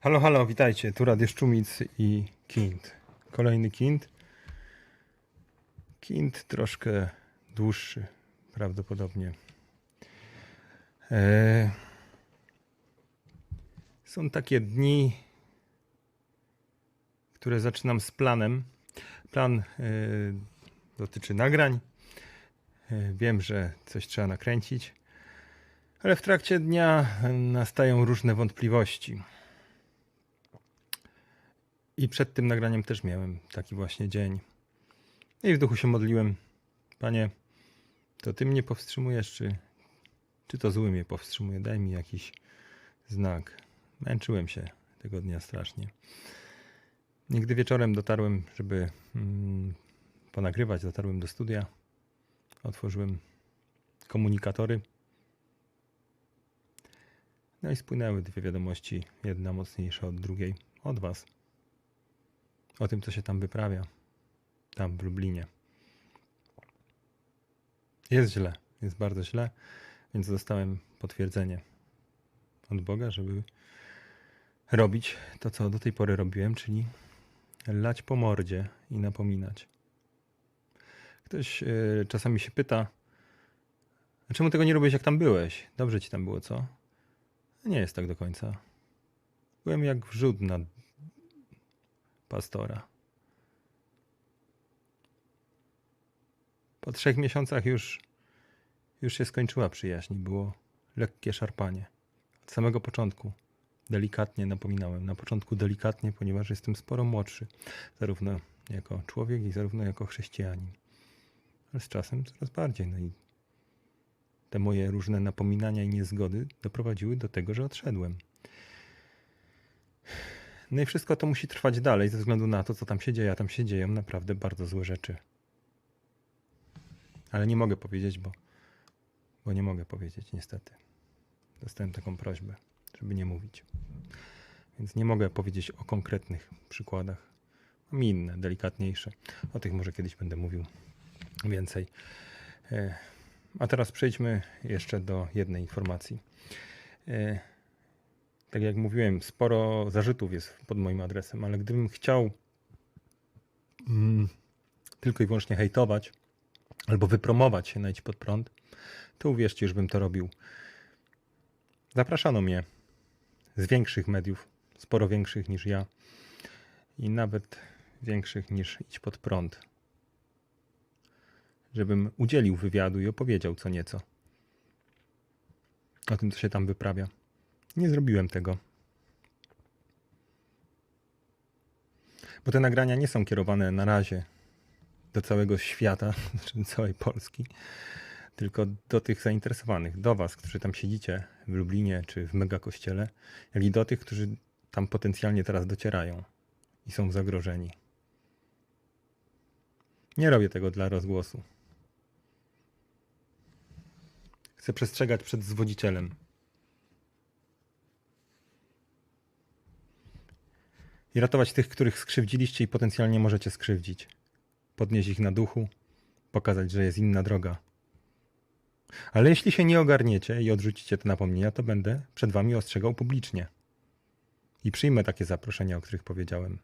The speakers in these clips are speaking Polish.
Halo, halo, witajcie. Tu Radio Szczumic i Kind. Kolejny Kind. Kind troszkę dłuższy, prawdopodobnie. E... Są takie dni, które zaczynam z planem. Plan e... dotyczy nagrań. E... Wiem, że coś trzeba nakręcić, ale w trakcie dnia nastają różne wątpliwości. I przed tym nagraniem też miałem taki właśnie dzień. I w duchu się modliłem. Panie, to ty mnie powstrzymujesz, czy, czy to zły mnie powstrzymuje? Daj mi jakiś znak. Męczyłem się tego dnia strasznie. Nigdy wieczorem dotarłem, żeby mm, ponagrywać, dotarłem do studia. Otworzyłem komunikatory. No i spłynęły dwie wiadomości, jedna mocniejsza od drugiej, od was o tym, co się tam wyprawia, tam w Lublinie. Jest źle, jest bardzo źle, więc dostałem potwierdzenie od Boga, żeby robić to, co do tej pory robiłem, czyli lać po mordzie i napominać. Ktoś yy, czasami się pyta, czemu tego nie robiłeś, jak tam byłeś? Dobrze ci tam było, co? Nie jest tak do końca. Byłem jak wrzód na pastora. Po trzech miesiącach już, już się skończyła przyjaźń. Było lekkie szarpanie. Od samego początku delikatnie napominałem. Na początku delikatnie, ponieważ jestem sporo młodszy, zarówno jako człowiek i zarówno jako chrześcijanin. Ale z czasem coraz bardziej. No i te moje różne napominania i niezgody doprowadziły do tego, że odszedłem. No i wszystko to musi trwać dalej, ze względu na to, co tam się dzieje. A tam się dzieją naprawdę bardzo złe rzeczy. Ale nie mogę powiedzieć, bo, bo nie mogę powiedzieć, niestety. Dostałem taką prośbę, żeby nie mówić. Więc nie mogę powiedzieć o konkretnych przykładach. Mam inne, delikatniejsze. O tych może kiedyś będę mówił więcej. E, a teraz przejdźmy jeszcze do jednej informacji. Tak jak mówiłem, sporo zarzutów jest pod moim adresem, ale gdybym chciał mm, tylko i wyłącznie hejtować albo wypromować się na Idź Pod Prąd, to uwierzcie, już bym to robił. Zapraszano mnie z większych mediów, sporo większych niż ja i nawet większych niż Idź Pod Prąd, żebym udzielił wywiadu i opowiedział co nieco o tym, co się tam wyprawia. Nie zrobiłem tego. Bo te nagrania nie są kierowane na razie do całego świata, czy całej Polski, tylko do tych zainteresowanych, do Was, którzy tam siedzicie w Lublinie czy w megakościele, jak i do tych, którzy tam potencjalnie teraz docierają i są zagrożeni. Nie robię tego dla rozgłosu. Chcę przestrzegać przed zwodzicielem. I ratować tych, których skrzywdziliście i potencjalnie możecie skrzywdzić. Podnieść ich na duchu, pokazać, że jest inna droga. Ale jeśli się nie ogarniecie i odrzucicie te napomnienia, to będę przed wami ostrzegał publicznie. I przyjmę takie zaproszenia, o których powiedziałem.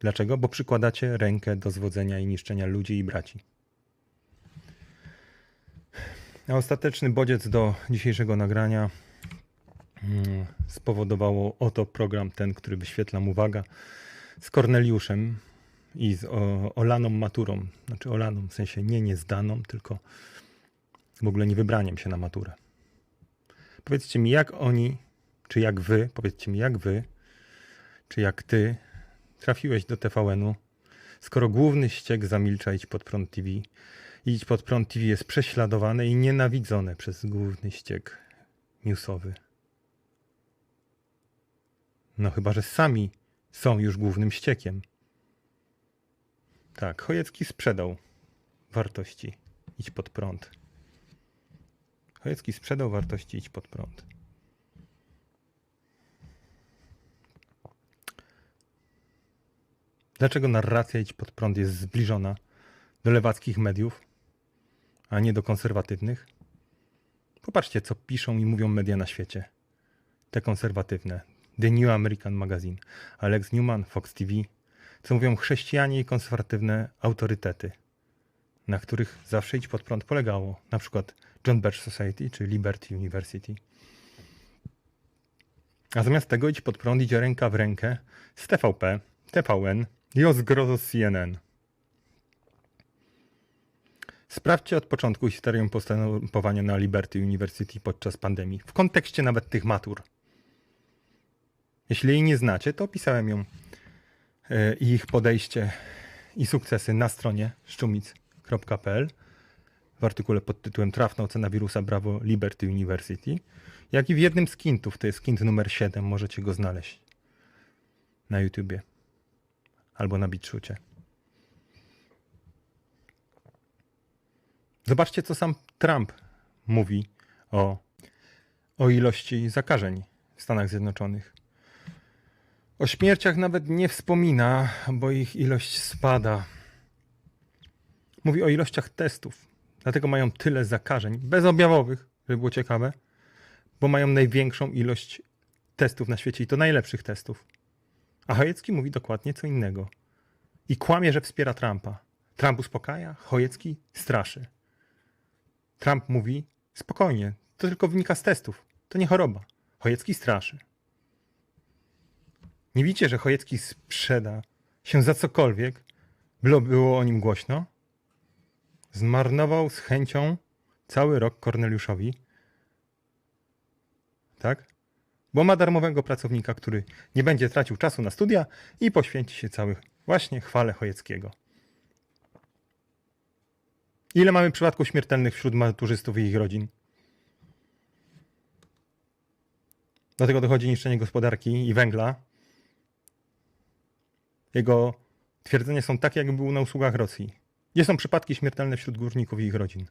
Dlaczego? Bo przykładacie rękę do zwodzenia i niszczenia ludzi i braci. A ostateczny bodziec do dzisiejszego nagrania spowodowało oto program ten, który wyświetlam, uwaga, z Korneliuszem i z Olaną maturą. Znaczy Olaną, w sensie nie niezdaną, tylko w ogóle nie wybraniem się na maturę. Powiedzcie mi, jak oni, czy jak wy, powiedzcie mi, jak wy, czy jak ty trafiłeś do TVN-u, skoro główny ściek zamilcza Idź Pod Prąd TV. Idź Pod Prąd TV jest prześladowane i nienawidzone przez główny ściek newsowy. No chyba, że sami są już głównym ściekiem. Tak, Chojecki sprzedał wartości. Idź pod prąd. Chojecki sprzedał wartości. Idź pod prąd. Dlaczego narracja Idź pod prąd jest zbliżona do lewackich mediów, a nie do konserwatywnych? Popatrzcie, co piszą i mówią media na świecie. te konserwatywne. The New American Magazine, Alex Newman, Fox TV, co mówią chrześcijanie i konserwatywne autorytety, na których zawsze idź pod prąd polegało, na przykład John Birch Society czy Liberty University. A zamiast tego idź pod prąd idzie ręka w rękę z TVP, TVN i o zgrozo z CNN. Sprawdźcie od początku historię postępowania na Liberty University podczas pandemii, w kontekście nawet tych matur. Jeśli jej nie znacie, to opisałem ją e, i ich podejście i sukcesy na stronie szczumic.pl w artykule pod tytułem Trafna ocena wirusa Bravo Liberty University, jak i w jednym z kintów, to jest skint numer 7, możecie go znaleźć na YouTubie albo na BitChucie. Zobaczcie, co sam Trump mówi o, o ilości zakażeń w Stanach Zjednoczonych. O śmierciach nawet nie wspomina, bo ich ilość spada. Mówi o ilościach testów. Dlatego mają tyle zakażeń bezobjawowych, żeby było ciekawe, bo mają największą ilość testów na świecie i to najlepszych testów. A Chojecki mówi dokładnie co innego. I kłamie, że wspiera Trumpa. Trump uspokaja, Chojecki straszy. Trump mówi spokojnie, to tylko wynika z testów. To nie choroba. Chojecki straszy. Nie widzicie, że Chojecki sprzeda się za cokolwiek, byle było o nim głośno? Zmarnował z chęcią cały rok Korneliuszowi. Tak? Bo ma darmowego pracownika, który nie będzie tracił czasu na studia i poświęci się cały właśnie chwale Chojeckiego. Ile mamy przypadków śmiertelnych wśród maturzystów i ich rodzin? Do tego dochodzi niszczenie gospodarki i węgla. Jego twierdzenia są takie, jakby był na usługach Rosji. Gdzie są przypadki śmiertelne wśród górników i ich rodzin?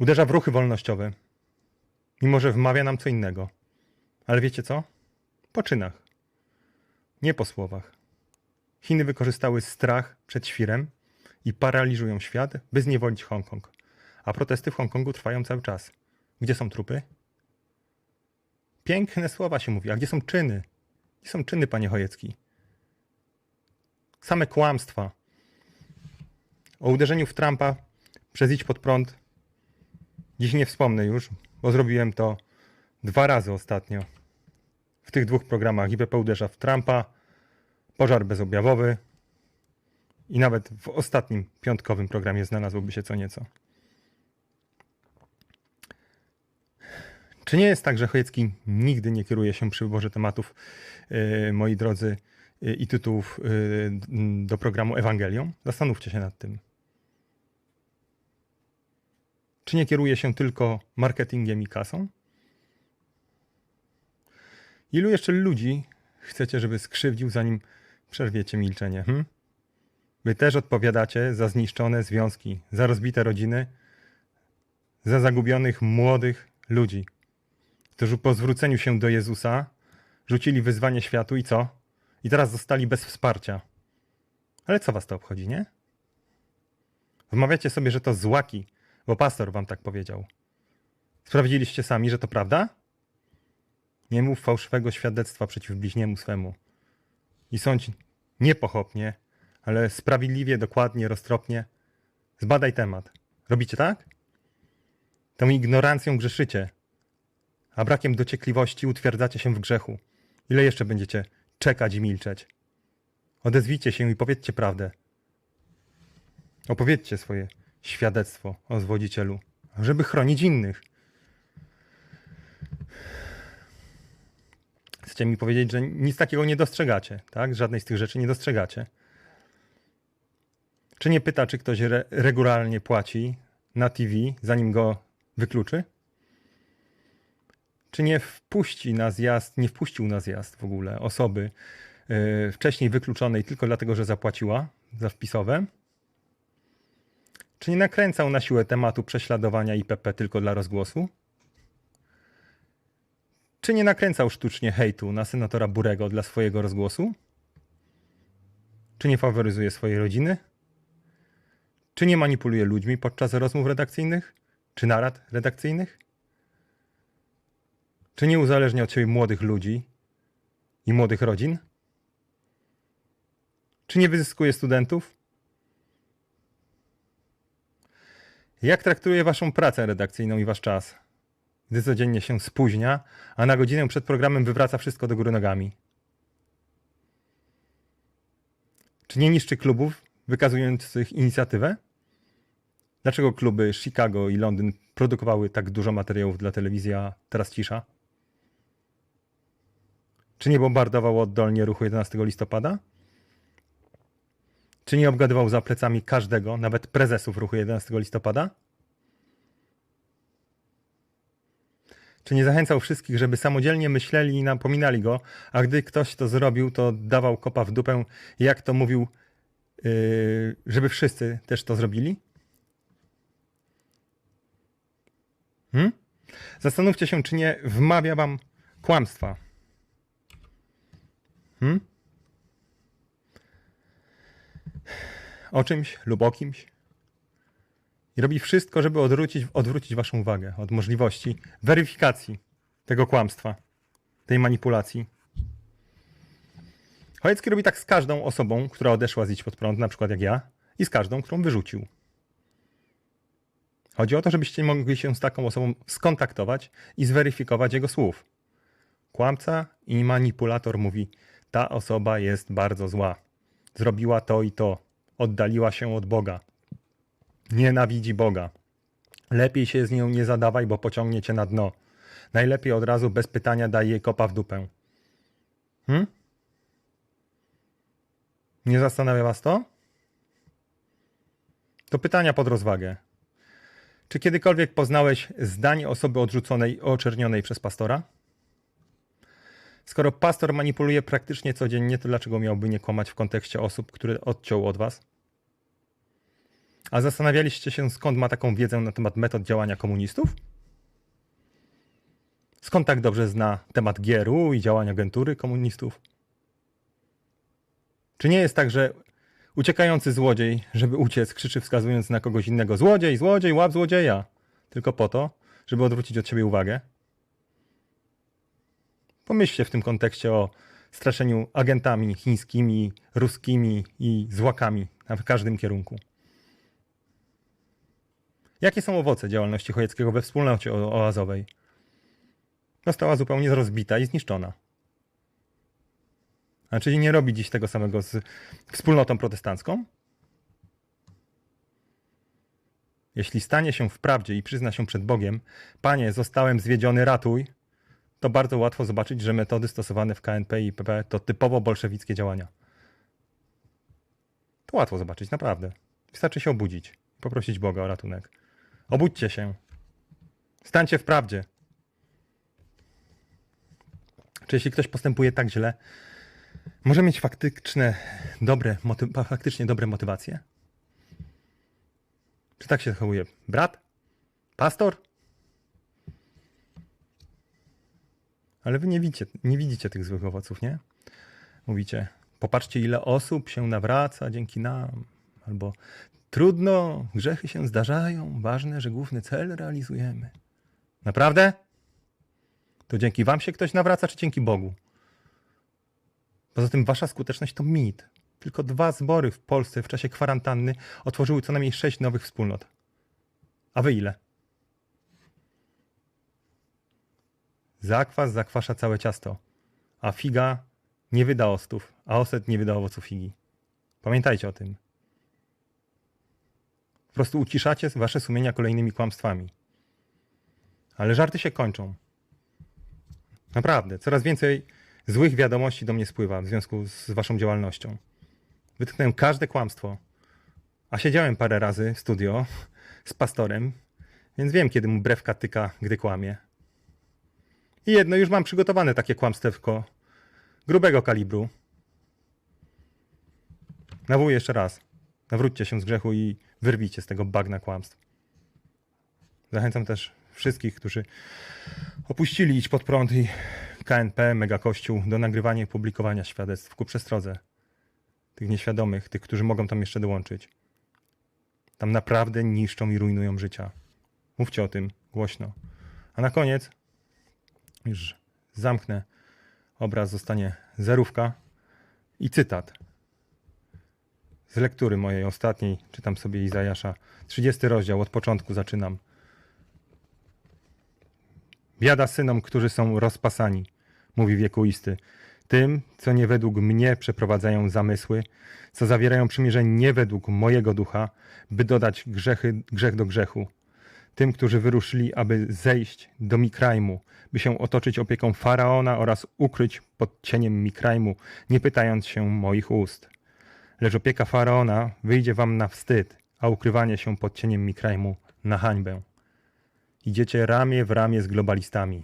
Uderza w ruchy wolnościowe, mimo że wmawia nam co innego. Ale wiecie co? Po czynach. Nie po słowach. Chiny wykorzystały strach przed świrem i paraliżują świat, by zniewolić Hongkong. A protesty w Hongkongu trwają cały czas. Gdzie są trupy? Piękne słowa się mówi, a gdzie są czyny? Gdzie są czyny, panie Chojecki? Same kłamstwa. O uderzeniu w Trumpa przez idź pod prąd dziś nie wspomnę już, bo zrobiłem to dwa razy ostatnio. W tych dwóch programach IPP uderza w Trumpa, pożar bezobjawowy, i nawet w ostatnim piątkowym programie znalazłoby się co nieco. Czy nie jest tak, że Chojecki nigdy nie kieruje się przy wyborze tematów, yy, moi drodzy, yy, i tytułów yy, do programu Ewangelią? Zastanówcie się nad tym. Czy nie kieruje się tylko marketingiem i kasą? Ilu jeszcze ludzi chcecie, żeby skrzywdził, zanim przerwiecie milczenie? Hmm? Wy też odpowiadacie za zniszczone związki, za rozbite rodziny, za zagubionych młodych ludzi, którzy po zwróceniu się do Jezusa rzucili wyzwanie światu i co? I teraz zostali bez wsparcia. Ale co was to obchodzi, nie? Wmawiacie sobie, że to złaki, bo pastor wam tak powiedział. Sprawdziliście sami, że to prawda? Nie mów fałszywego świadectwa przeciw bliźniemu swemu. I sądź niepochopnie, ale sprawiedliwie, dokładnie, roztropnie. Zbadaj temat. Robicie tak? Tą ignorancją grzeszycie, a brakiem dociekliwości utwierdzacie się w grzechu. Ile jeszcze będziecie czekać i milczeć? Odezwijcie się i powiedzcie prawdę. Opowiedzcie swoje świadectwo o zwodzicielu, żeby chronić innych. Chcecie mi powiedzieć, że nic takiego nie dostrzegacie, tak? Żadnej z tych rzeczy nie dostrzegacie. Czy nie pyta, czy ktoś re regularnie płaci na TV, zanim go wykluczy? Czy nie wpuści na zjazd, nie wpuścił na zjazd w ogóle osoby yy, wcześniej wykluczonej tylko dlatego, że zapłaciła za wpisowe? Czy nie nakręcał na siłę tematu prześladowania IPP tylko dla rozgłosu? Czy nie nakręcał sztucznie hejtu na senatora Burego dla swojego rozgłosu? Czy nie faworyzuje swojej rodziny? Czy nie manipuluje ludźmi podczas rozmów redakcyjnych? Czy narad redakcyjnych? Czy nie uzależnia od ciebie młodych ludzi i młodych rodzin? Czy nie wyzyskuje studentów? Jak traktuje waszą pracę redakcyjną i wasz czas? Gdy codziennie się spóźnia, a na godzinę przed programem wywraca wszystko do góry nogami. Czy nie niszczy klubów wykazujących inicjatywę? Dlaczego kluby Chicago i Londyn produkowały tak dużo materiałów dla telewizji, a teraz cisza? Czy nie bombardował oddolnie ruchu 11 listopada? Czy nie obgadywał za plecami każdego, nawet prezesów ruchu 11 listopada? Czy nie zachęcał wszystkich, żeby samodzielnie myśleli i napominali go, a gdy ktoś to zrobił, to dawał kopa w dupę, jak to mówił, yy, żeby wszyscy też to zrobili? Hmm? Zastanówcie się, czy nie wmawia wam kłamstwa. Hmm? O czymś lub o kimś. I robi wszystko, żeby odwrócić, odwrócić waszą uwagę od możliwości weryfikacji tego kłamstwa, tej manipulacji. Chojecki robi tak z każdą osobą, która odeszła z Idź Pod Prąd, na przykład jak ja, i z każdą, którą wyrzucił. Chodzi o to, żebyście mogli się z taką osobą skontaktować i zweryfikować jego słów. Kłamca i manipulator mówi: Ta osoba jest bardzo zła. Zrobiła to i to. Oddaliła się od Boga. Nienawidzi Boga. Lepiej się z nią nie zadawaj, bo pociągnie cię na dno. Najlepiej od razu bez pytania daj jej kopa w dupę. Hm? Nie zastanawia was to? To pytania pod rozwagę. Czy kiedykolwiek poznałeś zdanie osoby odrzuconej, oczernionej przez pastora? Skoro pastor manipuluje praktycznie codziennie, to dlaczego miałby nie kłamać w kontekście osób, które odciął od was? A zastanawialiście się, skąd ma taką wiedzę na temat metod działania komunistów? Skąd tak dobrze zna temat GRU i działania agentury komunistów? Czy nie jest tak, że uciekający złodziej, żeby uciec, krzyczy wskazując na kogoś innego: Złodziej, złodziej, łap złodzieja! Tylko po to, żeby odwrócić od siebie uwagę? Pomyślcie w tym kontekście o straszeniu agentami chińskimi, ruskimi i złakami w każdym kierunku. Jakie są owoce działalności Chojeckiego we wspólnocie oazowej? Została zupełnie rozbita i zniszczona. A czyli nie robi dziś tego samego z wspólnotą protestancką? Jeśli stanie się w prawdzie i przyzna się przed Bogiem, Panie, zostałem zwiedziony, ratuj, to bardzo łatwo zobaczyć, że metody stosowane w KNP i PP to typowo bolszewickie działania. To łatwo zobaczyć, naprawdę. Wystarczy się obudzić, poprosić Boga o ratunek. Obudźcie się. Stańcie w prawdzie. Czy jeśli ktoś postępuje tak źle, może mieć faktyczne, dobre, faktycznie dobre motywacje? Czy tak się zachowuje brat? Pastor? Ale wy nie widzicie, nie widzicie tych złych owoców, nie? Mówicie, popatrzcie ile osób się nawraca dzięki nam. Albo trudno, grzechy się zdarzają, ważne, że główny cel realizujemy. Naprawdę? To dzięki wam się ktoś nawraca, czy dzięki Bogu? Poza tym wasza skuteczność to mit. Tylko dwa zbory w Polsce w czasie kwarantanny otworzyły co najmniej sześć nowych wspólnot. A wy ile? Zakwas zakwasza całe ciasto, a figa nie wyda ostów, a oset nie wyda owocu figi. Pamiętajcie o tym. Po prostu uciszacie wasze sumienia kolejnymi kłamstwami. Ale żarty się kończą. Naprawdę, coraz więcej złych wiadomości do mnie spływa w związku z waszą działalnością. Wytknąłem każde kłamstwo. A siedziałem parę razy w studio z pastorem, więc wiem, kiedy mu brewka tyka, gdy kłamie. I jedno, już mam przygotowane takie kłamstewko grubego kalibru. Nawołuję jeszcze raz. Nawróćcie się z grzechu i wyrwijcie z tego bagna kłamstw. Zachęcam też wszystkich, którzy opuścili Idź Pod Prąd i KNP, Mega Kościół do nagrywania i publikowania świadectw ku przestrodze tych nieświadomych, tych, którzy mogą tam jeszcze dołączyć. Tam naprawdę niszczą i rujnują życia. Mówcie o tym głośno. A na koniec Już zamknę obraz, zostanie zerówka i cytat z lektury mojej ostatniej. Czytam sobie Izajasza, 30 rozdział, od początku zaczynam. Biada synom, którzy są rozpasani, mówi wiekuisty. Tym, co nie według mnie przeprowadzają zamysły, co zawierają przymierze nie według mojego ducha, by dodać grzechy, grzech do grzechu. Tym, którzy wyruszyli, aby zejść do Mikrajmu, by się otoczyć opieką Faraona oraz ukryć pod cieniem Mikrajmu, nie pytając się moich ust. Lecz opieka Faraona wyjdzie wam na wstyd, a ukrywanie się pod cieniem Mikrajmu na hańbę. Idziecie ramię w ramię z globalistami.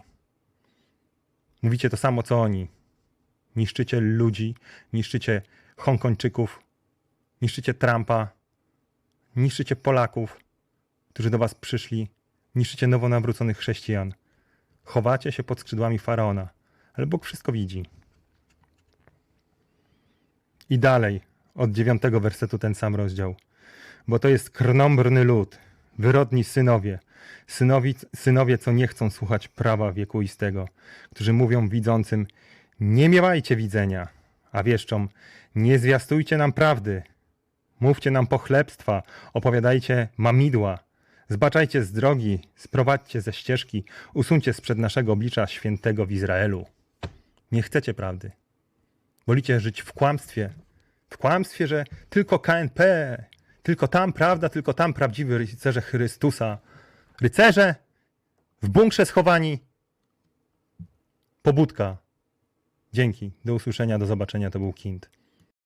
Mówicie to samo co oni. Niszczycie ludzi, niszczycie Hongkończyków, niszczycie Trumpa, niszczycie Polaków, którzy do was przyszli, niszczycie nowo nawróconych chrześcijan. Chowacie się pod skrzydłami faraona, ale Bóg wszystko widzi. I dalej, od dziewiątego wersetu ten sam rozdział. Bo to jest krnąbrny lud, wyrodni synowie, synowi, synowie, co nie chcą słuchać prawa wiekuistego, którzy mówią widzącym, nie miewajcie widzenia, a wieszczą, nie zwiastujcie nam prawdy, mówcie nam pochlebstwa, opowiadajcie mamidła, zbaczajcie z drogi, sprowadźcie ze ścieżki, usuńcie sprzed naszego oblicza świętego w Izraelu. Nie chcecie prawdy. Wolicie żyć w kłamstwie, w kłamstwie, że tylko KNP, tylko tam prawda, tylko tam prawdziwy rycerze Chrystusa. Rycerze w bunkrze schowani. Pobudka. Dzięki. Do usłyszenia, do zobaczenia. To był Kind.